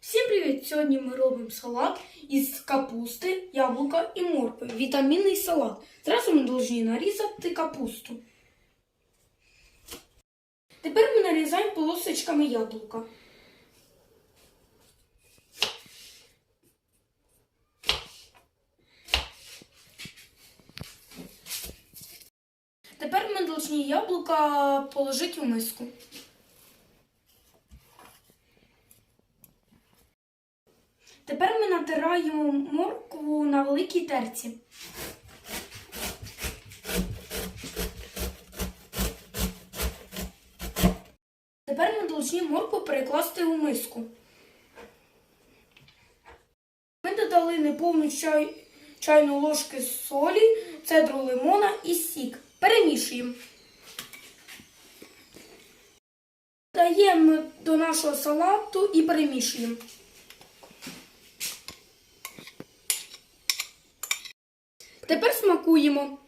Всім привіт! Сьогодні ми робимо салат із капусти, яблука і моркви. Вітамінний салат. Зразу ми повинні нарізати капусту. Тепер ми нарізаємо полосочками яблука. Тепер ми повинні яблука положити у миску. Тепер ми натираємо моркву на великій терці. Тепер ми повинні моркву перекласти у миску. Ми додали неповну чай, чайну ложки солі, цедру лимона і сік. Перемішуємо. Даємо до нашого салату і перемішуємо. Тепер смакуємо.